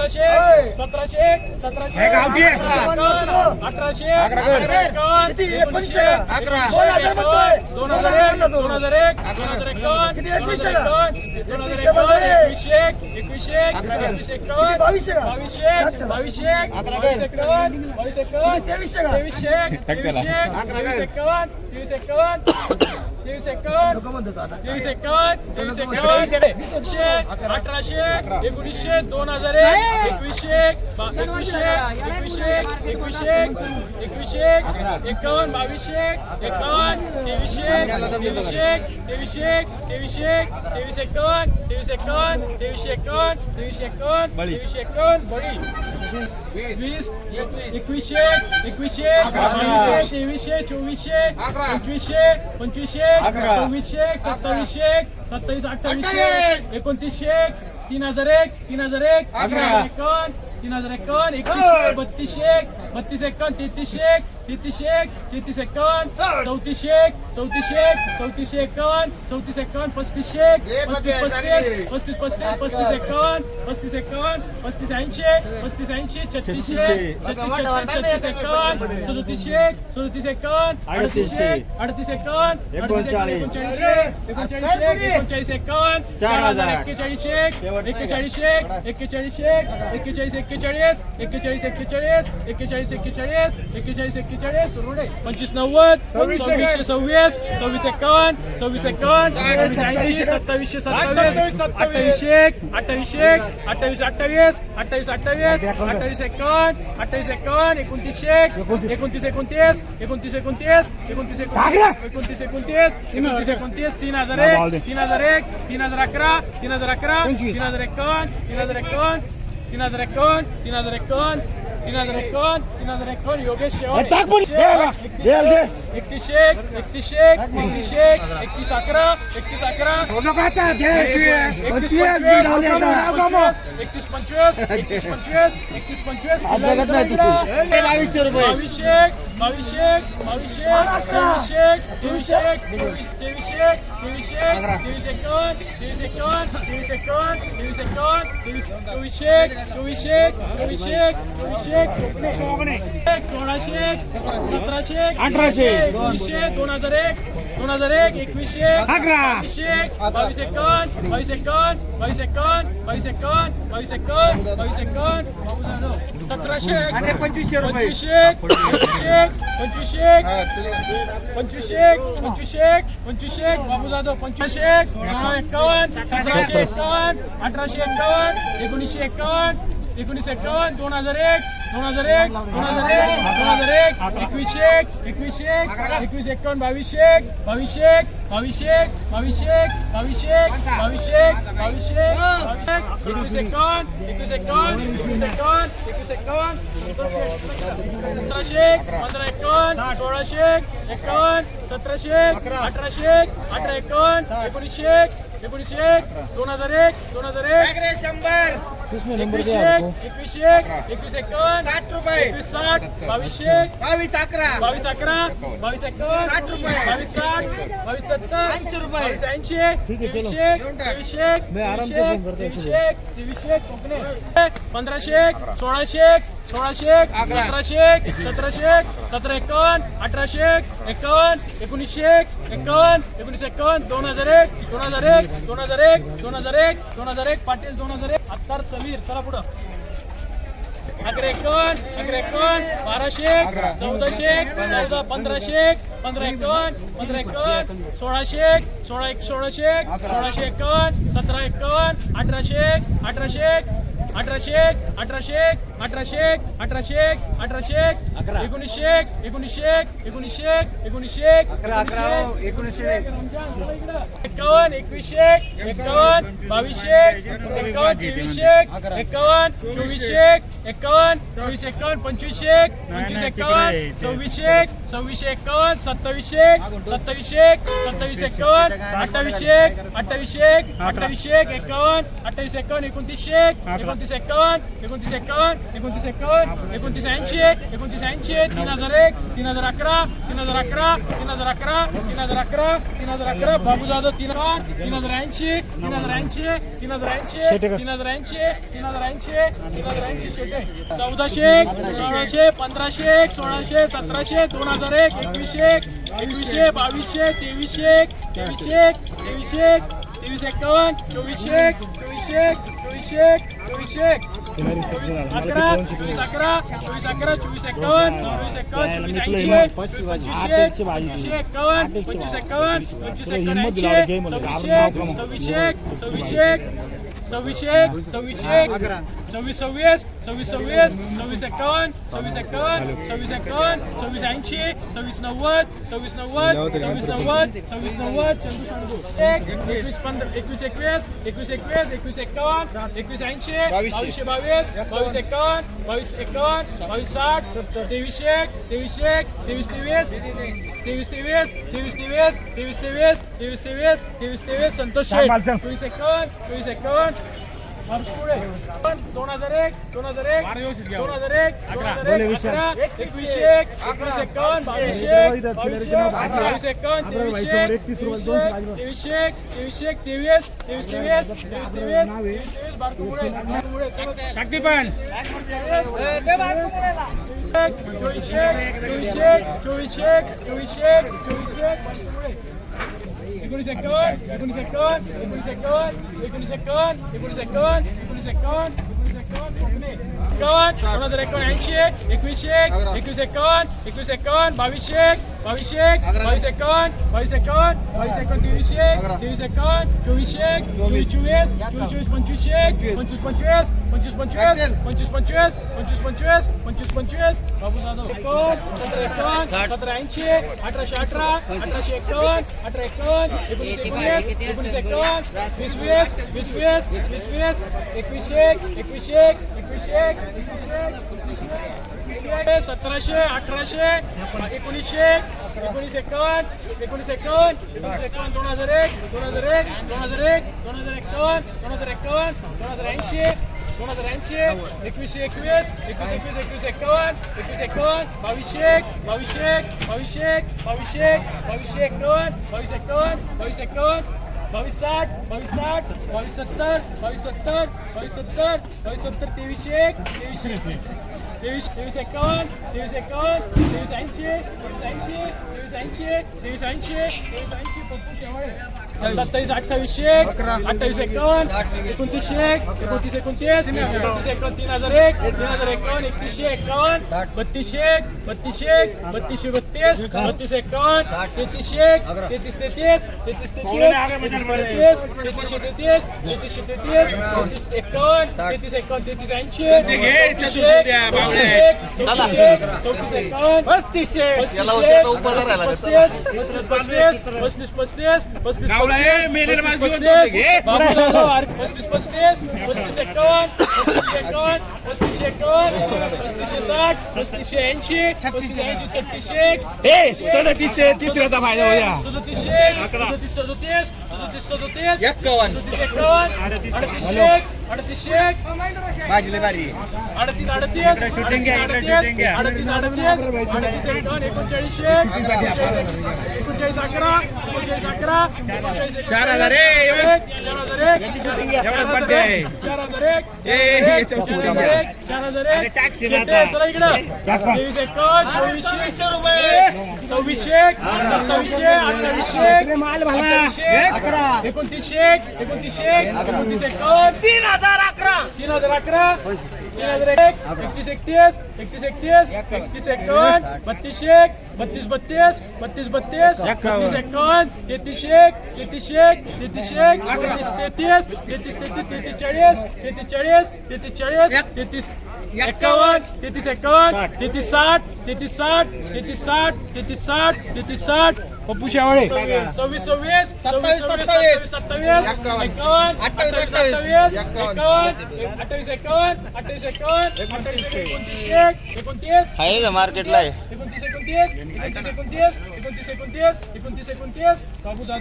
सतराशे सतराशे सतराशे अठराशे एकोणीसशे? दोन हजार एक दोन हजार एक दोन हजार एकावन्न एकवीसशे एकवीसशे एकवीसशे एकवीसशे एकावन्न बावीसशे बावीसशे बावीसशे बावीस एकावन्न बावीस एकावन्न तेवीसशे तेवीसशे तेवीसशे तेवीस एकावन्न तेवीस एकावन्न तेवीस एकावन्न एकावन्न एकावन्न अठराशे एकोणीसशे दोन हजार एक एकवीसशे एकवीसशे एकवीसशे एकवीसशे एकवीसशे एकावन्न बावीसशे एकावन्न तेवीसशे तेवीसशे तेवीसशे तेवीसशे तेवीस एकावन्न तेवीस एकावन्न तेवीसशे एकावन्न तेवीसशे एकावन्न तेवीसशे एकावन्न बळी. वीस एकवीसशे एकवीसशे तेवीसशे चोवीसशे पंचवीसशे पंचवीसशे सव्वीसशे सत्तावीसशे सत्तावीस अठ्ठावीसशे एकोणतीसशे तीन हजार एक तीन हजार एक एकावन्न तीन हजार एकावन्न एकतीसशे बत्तीसशे बत्तीस एकावन्न तेहतीसशे तेहतीसशे तेहतीस एकावन्न चौतीसशे चौतीसशे चौतीसशे एकावन्न चौतीस एकावन्न पस्तीसशे पस्तीस पस्तीस पस्तीस पस्तीस पस्तीस एकावन्न पस्तीस एकावन्न पस्तीस ऐंशी पस्तीस ऐंशी छत्तीसशे छत्तीस छत्तीस एकावन्न सदोतीसशे सदोतीस एकावन्न अडतीसशे अडतीस एकावन्न एकोणचाळीस. एकोणचाळीसशे एकोणचाळीसशे एकोणचाळीस एकावन्न चार हजार एक्केचाळीसशे एक्केचाळीसशे एक्केचाळीसशे एक्केचाळीस एक्केचाळीस एक्केचाळीस एक्केचाळीस एक्केचाळीस एक्केचाळीस एक्केचाळीस एक्केचाळीस रुडे. पंचवीस नव्वद सव्वीसशे सव्वीस सव्वीस एकावन्न सव्वीस एकावन्न सव्वीस ऐंशी सत्तावीसशे सत्तावीस अठ्ठावीसशे एक अठ्ठावीसशे एक अठ्ठावीस अठ्ठावीस अठ्ठावीस अठ्ठावीस अठ्ठावीस एकावन्न अठ्ठावीस एकावन्न एकोणतीसशे एकोणतीस एकोणतीस एकोणतीस एकोणतीस एकोणतीस एकोणतीस एकोणतीस एकोणतीस एकोणतीस एकोणतीस तीन हजार एक तीन हजार एक तीन हजार अकरा तीन हजार अकरा तीन हजार एकावन्न तीन हजार एकावन्न तीन हजार एकावन्न तीन हजार एकावन्न तीन हजार एकावन्न तीन हजार एकावन्न योगेश शेवट एकतीसशे एकतीसशे एकतीसशे एकतीस अकरा एकतीस अकरा एकतीस आता. एकतीस पंचवीस एकतीस पंचवीस एकतीस पंचवीस. बावीसशे रुपये बावीसशे बावीसशे बावीसशे तेवीसशे तेवीसशे तेवीसशे तेवीसशे तेवीस एकावन्न तेवीस एकावन्न तेवीस एकावन्न तेवीस एकावन्न तेवीस चोवीसशे चोवीसशे चोवीसशे चोवीसशे सोळाशे सतराशे अठराशे एकोणीसशे दोन हजार एक दोन हजार एक एकवीसशे बावीसशे बावीस एकावन्न बावीस एकावन्न बावीस एकावन्न बावीस एकावन्न बावीस एकावन्न बावीस जाधव सतराशे पंचवीसशे पंचवीसशे पंचवीसशे पंचवीसशे पंचवीसशे पंचवीसशे बाबू जाधव पंचवीसशे सोळा एकावन्न सतराशे एकावन्न अठराशे एकावन्न एकोणीसशे एकावन्न एकोणीस एक्कावन्न दोन हजार एक दोन हजार एक दोन हजार एक दोन हजार एक एकवीस एक एकवीस एक एकवीस एक्कावन्न बावीस एक बावीस एक बावीस एक बावीस एक बावीस एक बावीस एक बावीस एक एकवीस एक्कावन्न एकवीस एक्कावन्न एकवीस एक्कावन्न एकवीस एक्कावन्न सतराशे पंधरा एक्कावन्न सोळाशे एक सतराशे अठराशे अठरा एक्कावन्न एकोणीसशे एक एकोणीसशे एक दोन हजार एक दोन हजार एक शंभर किसमें नंबर दिया आपको इक्कीस एक इक्कीस इक्यावन रुपये. एकवीस साठ बावीसशे बावीस अकरा. बावीस अकरा बावीस एकावन्न साठ रुपये. बावीस साठ बावीस सत्तर ऐंशी रुपये. बावीस ऐंशी तेवीसशे तेवीसशे तेवीसशे तेवीसशे कोकणे. पंधराशे सोळाशे सोळाशे सतराशे सतराशे सतरा एकावन्न अठराशे एकावन्न एकोणीसशे एकावन्न एकोणीसशे एकावन्न दोन हजार एक दोन हजार एक दोन हजार एक दोन हजार एक दोन हजार एक पाटील दोन हजार एक अत्तार समीर चला पुढं. अकरा एकावन्न अकरा एकावन्न बाराशे चौदाशे चौदा पंधराशे पंधरा एकावन्न पंधरा एकावन्न सोळाशे सोळा एक सोळाशे सोळाशे एकावन्न सतरा एकावन्न अठराशे अठराशे अठराशे अठराशे अठराशे अठराशे अठराशे एकोणीसशे एकोणीसशे एकोणीसशे एकोणीसशे एकोणीसशे एकावन्न एकवीसशे एकावन्न बावीसशे एकावन्न तेवीसशे एकावन्न चोवीसशे एकावन्न चोवीस एकावन्न पंचवीसशे पंचवीस एकावन्न सव्वीसशे सव्वीसशे एकावन्न सत्तावीसशे सत्तावीसशे सत्तावीस एकावन्न अठ्ठावीसशे अठ्ठावीसशे अठ्ठावीसशे एकावन्न अठ्ठावीस एकावन्न एकोणतीसशे एकोणतीस एकोणतीस एक्कावन्न एकोणतीस एक्कावन्न एकोणतीस एक्कावन्न एकोणतीस ऐंशी एकोणतीस ऐंशी तीन हजार एक तीन हजार अकरा तीन हजार अकरा तीन हजार अकरा तीन हजार अकरा तीन हजार अकरा बाबू जाधव तीन हजार तीन हजार ऐंशी तीन हजार ऐंशी तीन हजार ऐंशी तीन हजार ऐंशी तीन हजार ऐंशी तीन हजार ऐंशी चौदाशे सोळाशे पंधराशे सोळाशे सतराशे दोन हजार एक एकवीसशे एकवीसशे बावीसशे तेवीसशे तेवीसशे तेवीसशे तेवीस एक्कावन्न चोवीसशे चोवीसशे चोवीसशे चोवीसशे चोवीस अकरा चोवीस अकरा चोवीस अकरा चोवीस एक्कावन्न चोवीस एक्कावन्न चोवीस ऐंशी पंचवीसशे पंचवीसशे एक्कावन्न पंचवीस एक्कावन्न पंचवीस एक्कावन्न ऐंशी सव्वीसशे सव्वीसशे सव्वीसशे सव्वीसशे सव्वीस सव्वीस सव्वीस सव्वीस सव्वीस एक्कावन्न सव्वीस एक्कावन्न सव्वीस एक्कावन्न सव्वीस ऐंशी सव्वीस नव्वद सव्वीस नव्वद सव्वीस नव्वद सव्वीस नव्वद चंदू सांडू एक एकवीस पंधरा एकवीस एकवीस एकवीस एकवीस एकवीस एक्कावन्न एकवीस ऐंशी बावीसशे. बावीस बावीस एक्कावन्न बावीस एक्कावन्न बावीस साठ तेवीसशे तेवीसशे तेवीस तेवीस तेवीस तेवीस तेवीस तेवीस तेवीस तेवीस तेवीस तेवीस तेवीस तेवीस संतोष चोवीस एक्कावन्न चोवीस एक्कावन्न दोन हजार एक दोन हजार एक दोन हजार एक दोन हजार एक अकरा एकवीसशे एक एकवीस एक्कावन्न बावीसशे बावीसशे बावीस एक्कावन्न तेवीसशे तेवीसशे तेवीसशे तेवीस तेवीस तेवीस तेवीस तेवीस तेवीस तेवीस बारकुमुळे पण. चोवीसशे चोवीसशे चोवीसशे चोवीसशे चोवीसशे एकोणीशे एक्कावन्न एकोणीशे एक्कावन्न एकोणीशे एक्कावन्न एकोणीशे एक्कावन्न एकोणीशे एक्कावन्न एकोणीशे एक्कावन्न एकोणीशे एक्कावन्न दोन हजार एकोणऐंशी एक एकवीसशे एक एकवीस एक्कावन्न एकवीस एक्कावन्न बावीसशे एक बावीस एक्कावन्न बावीस एक्कावन्न बावीस एक्कावन्न तेवीसशे तेवीस एक्कावन्न चोवीसशे चोवीस चोवीस. चोवीस चोवीस पंचवीसशे पंचवीस पंचवीस. पंचवीस पंचवीस पंचवीस पंचवीस पंचवीस पंचवीस पंचवीस पंचवीस बाबू जाधव एक्कावन्न सतरा एक्कावन्न सतरा ऐंशी अठराशे अठरा अठराशे एक्कावन्न अठरा एक्कावन्न एकोणीस एकोणीस एकोणीस एक्कावन्न वीस वीस वीस वीस वीस वीस एकवीसशे एकवीसशे एकवीसशे एकवीसशे सतराशे अठराशे एकोणीसशे एकोणीस एक्कावन्न एकोणीस एक्कावन्न एकोणीस एक्कावन्न दोन हजार एक दोन हजार एक दोन हजार एक दोन हजार एक्कावन्न दोन हजार एक्कावन्न दोन हजार ऐंशी दोन हजार ऐंशी एकवीसशे एकवीस एकवीस एकवीस एकवीस एक्कावन्न एकवीस एक्कावन्न बावीसशे बावीसशे बावीसशे बावीसशे बावीसशे एक्कावन्न बावीस एक्कावन्न बावीस एक्कावन्न बावीस साठ बावीस साठ बावीस सत्तर बावीस सत्तर बावीस सत्तर बावीस सत्तर तेवीसशे एक. तेवीसशे तेवीस तेवीस एक्कावन्न तेवीस एक्कावन्न तेवीस ऐंशी तेवीस ऐंशी तेवीस ऐंशी तेवीस ऐंशी तेवीस ऐंशी पप्पू शेवाळे सत्तावीस अठ्ठावीसशे अठ्ठावीस एक्कावन्न एकोणतीसशे एकोणतीस एकोणतीस एकोणतीस एकावन्न तीन हजार एक तीन हजार एक्कावन्न एकतीसशे एक्कावन्न बत्तीसशे बत्तीसशे बत्तीसशे बत्तीस बत्तीस तेहतीसशे तेहतीस तेहतीस तेहतीस तेहतीस तेहतीस तेहतीसशे तेहतीस तेहतीसशे तेहतीस तेहतीस एक्कावन्न तेहतीस एक्कावन्न तेहतीस ऐंशी चौतीसशे चौतीस एक्कावन्न पस्तीसशे पस्तीस पस्तीस पस्तीस पस्तीस पस्तीस पस्तीस पस्तीस. पस्तीस एक्कावन्न पस्तीस एक्कावन्न पस्तीसशे साठ पस्तीसशे ऐंशी पस्तीस ऐंशी छत्तीसशे ए सदतीसशे तिसऱ्याचा फायदा होत्या अडतीसशे सदतीस सदतीस अडतीस अडतीस अडतीस अडतीस अडतीस एकावन्न एकोणचाळीस अकरा एकोणचाळीस अकरा चार हजार एक चार हजार एक चार हजार एक चार सव्वीसशे सव्वीसशे अठ्ठावीस एकोणतीसशे एकोणतीसशे एकोणतीस तीन हजार अकरा. तीन हजार अकरा. तीन हजार एक एकतीस एकतीस एकतीस एकतीस एकतीस एकावन्न बत्तीस एक बत्तीस बत्तीस बत्तीस बत्तीस बत्तीस एकावन्न तेहतीस एक तेहतीस एक तेहतीस एक तेहतीस तेहतीस तेहतीस तेहतीस तेहतीस चाळीस तेहतीस चाळीस तेहतीस चाळीस तेहतीस एकावन्न तेहतीस एकावन्न तेहतीस साठ तेहतीस साठ तेहतीस साठ तेहतीस साठ तेहतीस साठ. पप्पू शेवाळे सव्वीस सव्वीस सव्वीस सव्वीस सत्तावीस एकावन्न अठ्ठावीस अठ्ठावीस एकावन्न अठ्ठावीस. एकावन्न अठ्ठावीस एकावन्न अठ्ठावीस एकोणतीस. एकोणतीस आहे मार्केटला एकोणतीस एकोणतीस एकोणतीस एकोणतीस एकोणतीस एकोणतीस एकोणतीस एकोणतीस. बाबू जाधव.